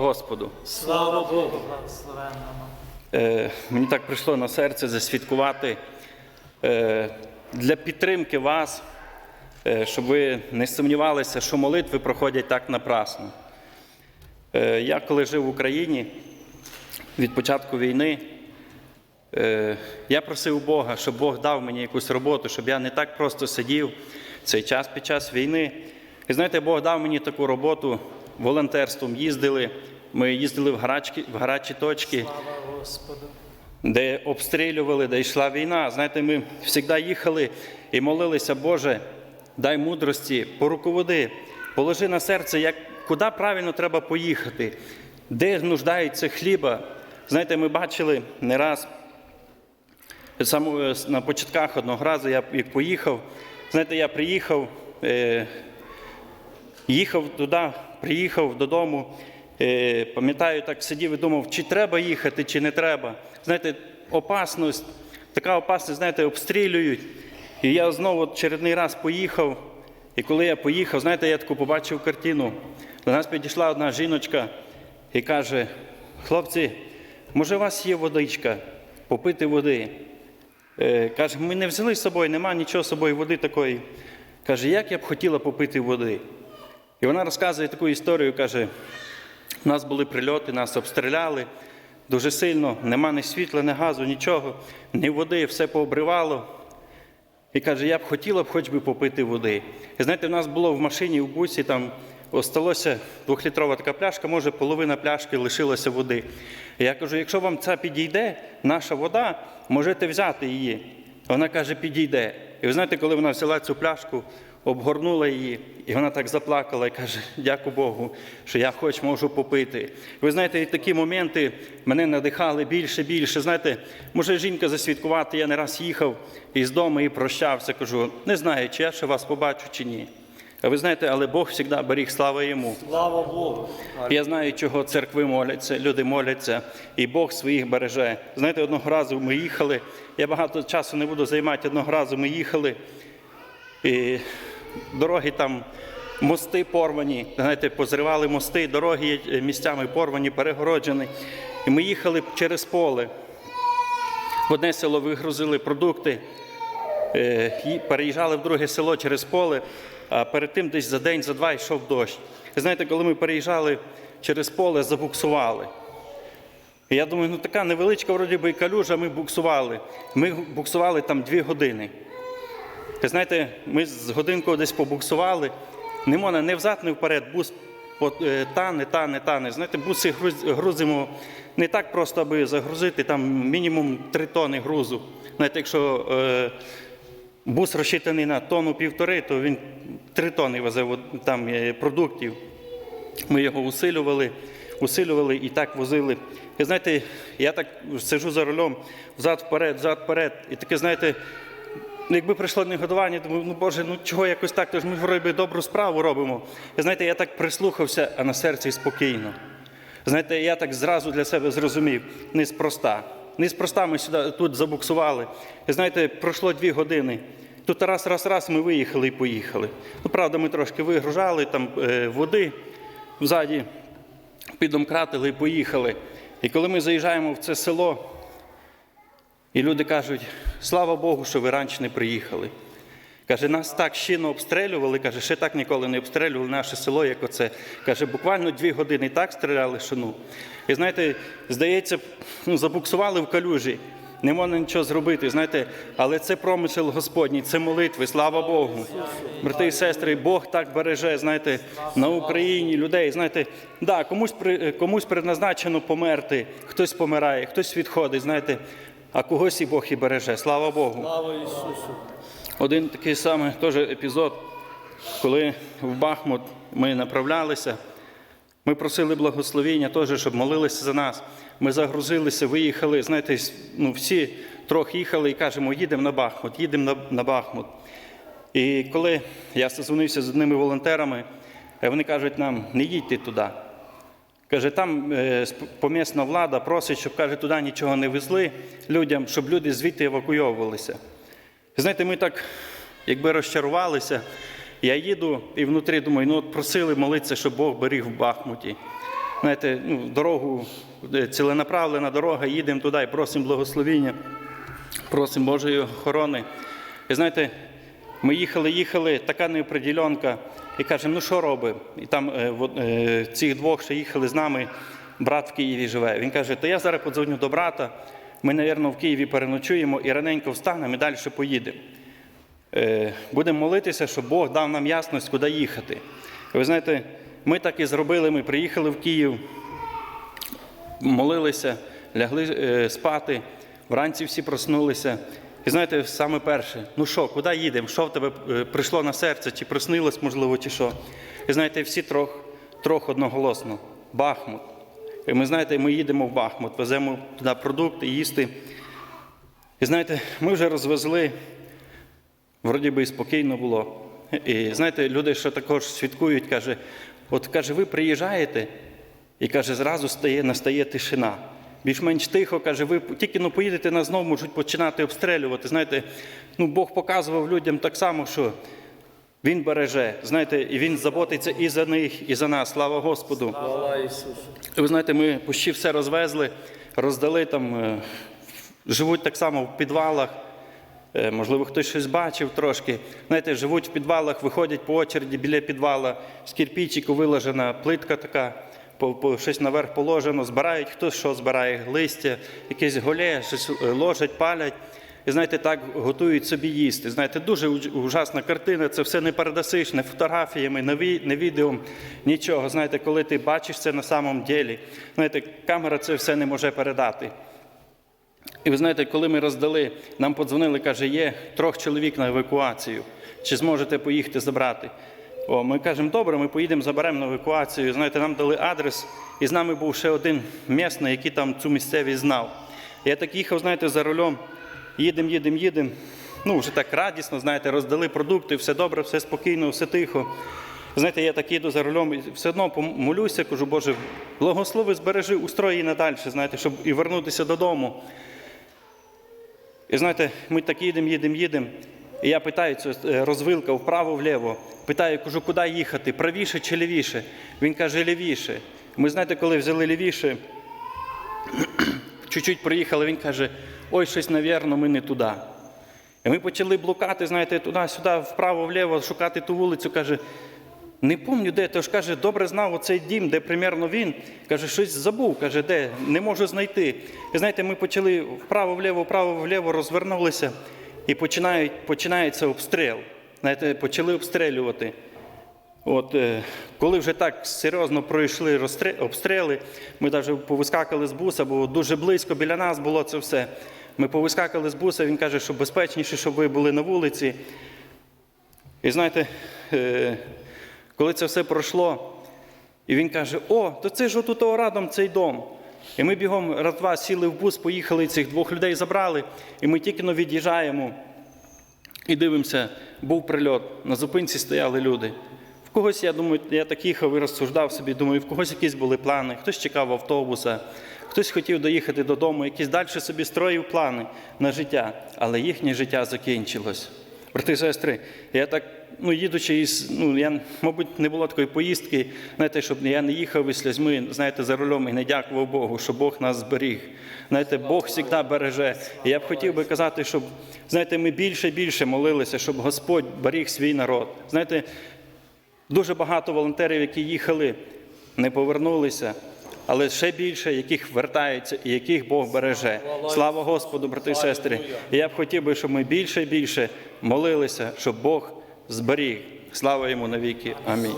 Господу. Слава Богу, благословенному. Е, мені так прийшло на серце засвідкувати е, для підтримки вас, е, щоб ви не сумнівалися, що молитви проходять так напрасно. Е, я коли жив в Україні від початку війни, е, я просив Бога, щоб Бог дав мені якусь роботу, щоб я не так просто сидів цей час під час війни. І знаєте, Бог дав мені таку роботу волонтерством. Їздили. Ми їздили в гарячі, в гарячі точки Слава Господу. де обстрілювали, де йшла війна. Знаєте, ми завжди їхали і молилися, Боже, дай мудрості, по руководи, положи на серце, як, куди правильно треба поїхати, де нуждається хліба. Знаєте, ми бачили не раз, саме на початках одного разу я як поїхав. Знаєте, я приїхав, е, їхав туди, приїхав додому. Е, пам'ятаю, так сидів і думав, чи треба їхати, чи не треба. Знаєте, опасність, така опасність, знаєте, обстрілюють. І я знову от чередний раз поїхав. І коли я поїхав, знаєте, я таку побачив картину. До нас підійшла одна жіночка і каже: хлопці, може, у вас є водичка, попити води. Е, Каже, ми не взяли з собою, нема нічого з собою води такої. Каже, як я б хотіла попити води. І вона розказує таку історію, каже, у нас були прильоти, нас обстріляли дуже сильно, нема ні світла, ні газу, нічого, ні води, все пообривало. І каже, я б хотіла б хоч би попити води. І знаєте, в нас було в машині, в бусі, там осталося двохлітрова така пляшка, може половина пляшки лишилася води. Я кажу, якщо вам це підійде, наша вода, можете взяти її. Вона каже, підійде. І ви знаєте, коли вона взяла цю пляшку, обгорнула її, і вона так заплакала і каже: дяку Богу, що я хоч можу попити. Ви знаєте, і такі моменти мене надихали більше, більше. Знаєте, може жінка засвідкувати, я не раз їхав із дому і прощався. Кажу, не знаю, чи я ще вас побачу, чи ні. А ви знаєте, але Бог завжди беріг слава йому. Слава Богу. Я знаю, чого церкви моляться, люди моляться, і Бог своїх береже. Знаєте, одного разу ми їхали, я багато часу не буду займати, одного разу ми їхали, і дороги там, мости порвані, знаєте, позривали мости, дороги місцями порвані, перегороджені. І ми їхали через поле. В одне село вигрузили продукти, е, переїжджали в друге село через поле, а перед тим десь за день, за два йшов дощ. І знаєте, коли ми переїжджали через поле, забуксували. І я думаю, ну така невеличка, вроді би, калюжа, ми буксували. Ми буксували там дві години. І знаєте, ми з годинкою десь побуксували, не можна не взад, не вперед, бус е, тане, тане, тане. Знаєте, буси грузимо не так просто, аби загрузити, там мінімум 3 тони грузу. Знаєте, якщо е, бус розчитаний на тонну півтори, то він 3 тони везе там е, продуктів. Ми його усилювали, усилювали і так возили. І знаєте, я так сижу за рулем, взад вперед, взад вперед. І таке, знаєте, якби прийшло негодування, думаю, ну Боже, ну чого якось так, то ж ми вроді добру справу робимо. І знаєте, я так прислухався, а на серці спокійно. Знаєте, я так зразу для себе зрозумів, неспроста. Неспроста ми сюди тут забуксували. І знаєте, пройшло дві години. Тут раз, раз, раз ми виїхали і поїхали. Ну, правда, ми трошки вигружали там е, води взаді, підомкратили і поїхали. І коли ми заїжджаємо в це село, і люди кажуть, слава Богу, що ви раніше не приїхали. Каже, нас так щільно обстрілювали, каже, ще так ніколи не обстрілювали наше село, як оце. Каже, буквально дві години так стріляли, що ну. І знаєте, здається, ну, забуксували в калюжі, не можна нічого зробити, знаєте, але це промисел Господній, це молитви, слава Богу. Брати і сестри, Бог так береже, знаєте, на Україні людей. Знаєте, да, комусь, при- комусь предназначено померти, хтось помирає, хтось відходить, знаєте, а когось і Бог і береже. Слава Богу. Слава Ісусу. Один такий самий теж епізод, коли в Бахмут ми направлялися, ми просили благословення теж, щоб молилися за нас. Ми загрузилися, виїхали. Знаєте, ну, всі трохи їхали і кажемо, їдемо на Бахмут, їдемо на, на Бахмут. І коли я созвонився з одними волонтерами, е, вони кажуть нам, не їдьте туди. Каже, там е, помісна влада просить, щоб каже, туди нічого не везли людям, щоб люди звідти евакуйовувалися. Знаєте, ми так якби розчарувалися. Я їду і внутрі думаю, ну от просили молитися, щоб Бог беріг в Бахмуті. знаєте, ну, дорогу, ціленаправлена дорога, їдемо туди і просимо благословіння, просимо Божої охорони. І знаєте, ми їхали, їхали, така неопределенка, і кажемо, ну що робимо? І там е, е, цих двох, що їхали з нами, брат в Києві живе. Він каже, то я зараз подзвоню до брата, ми, мабуть, в Києві переночуємо і раненько встанемо і далі поїдемо. Е, Будемо молитися, щоб Бог дав нам ясність, куди їхати. Ви знаєте, ми так і зробили, ми приїхали в Київ, молилися, лягли спати, вранці всі проснулися. І знаєте, саме перше, ну що, куди їдемо? Що в тебе е, прийшло на серце, чи приснилось, можливо, чи що? І знаєте, всі трох, трох одноголосно. Бахмут. І ми знаєте, ми їдемо в Бахмут, веземо туди продукти, їсти. І знаєте, ми вже розвезли, вроді би і спокійно було. І знаєте, люди, що також свідкують, каже, от каже, ви приїжджаєте, і каже, зразу стає, настає тишина. Більш-менш тихо, каже, ви тільки ну, поїдете на знову, можуть починати обстрілювати. Знаєте, ну, Бог показував людям так само, що Він береже, знаєте, і Він заботиться і за них, і за нас. Слава Господу. Слава Ісусу. Ви знаєте, ми почти все розвезли, роздали там, е, живуть так само в підвалах. Е, Можливо, хтось щось бачив трошки. Знаєте, живуть в підвалах, виходять по очереді біля підвала, з кирпічику виложена плитка така, щось наверх положено, збирають, хтось що збирає, листя, якесь голе, щось е, ложать, палять. І знаєте, так готують собі їсти. Знаєте, дуже ужасна картина, це все не передасиш, не фотографіями, не, ві- не відео, нічого. Знаєте, коли ти бачиш це на самому ділі, знаєте, камера це все не може передати. І ви знаєте, коли ми роздали, нам подзвонили, каже, є трьох чоловік на евакуацію. Чи зможете поїхати забрати? О, ми кажемо, добре, ми поїдемо, заберемо на евакуацію. Знаєте, нам дали адрес, і з нами був ще один місний, який там цю місцевість знав. Я так їхав, знаєте, за рулем, їдемо, їдемо, їдемо. Ну, вже так радісно, знаєте, роздали продукти, все добре, все спокійно, все тихо. Знаєте, я так їду за рулем і все одно помолюся, кажу, Боже, благослови, збережи, устрой її надалі, знаєте, щоб і вернутися додому. І знаєте, ми так їдемо, їдемо, їдемо. І я питаю цю е, розвилка вправо-вліво. Питаю, кажу, куди їхати, правіше чи лівіше? Він каже, лівіше. Ми знаєте, коли взяли лівіше, чуть-чуть проїхали, він каже, ой, щось, навірно, ми не туди. І ми почали блукати, знаєте, туди-сюди, вправо-вліво, шукати ту вулицю. Каже, не пам'ятаю де, тож каже, добре знав оцей дім, де примерно він. Каже, щось забув, каже, де, не можу знайти. І знаєте, ми почали вправо-вліво, вправо-вліво розвернулися і починають, починається обстріл. Знаєте, почали обстрілювати. От, е, коли вже так серйозно пройшли обстріли, ми навіть повискакали з буса, бо дуже близько біля нас було це все. Ми повискакали з буса, він каже, що безпечніше, щоб ви були на вулиці. І знаєте, е, коли це все пройшло, і він каже: О, то це ж отут радом цей дом. І ми бігом раз-два сіли в бус, поїхали, цих двох людей забрали, і ми тільки но від'їжджаємо і дивимося, був прильот. На зупинці стояли люди. В когось, я думаю, я так їхав і розсуждав собі, думаю, в когось якісь були плани, хтось чекав автобуса, хтось хотів доїхати додому, якісь далі собі строїв плани на життя, але їхнє життя закінчилось. Брати і сестри, я так, ну, їдучи із, ну, я, мабуть, не було такої поїздки, знаєте, щоб я не їхав із сльозьми, знаєте, за рулем і не дякував Богу, що Бог нас зберіг. Знаєте, Бог завжди береже. І я б хотів би казати, щоб, знаєте, ми більше і більше молилися, щоб Господь беріг свій народ. Знаєте, дуже багато волонтерів, які їхали, не повернулися. Але ще більше, яких вертаються і яких Бог береже. Слава Господу, брати і сестри. І я б хотів би, щоб ми більше і більше молилися, щоб Бог зберіг. Слава йому навіки. Амінь.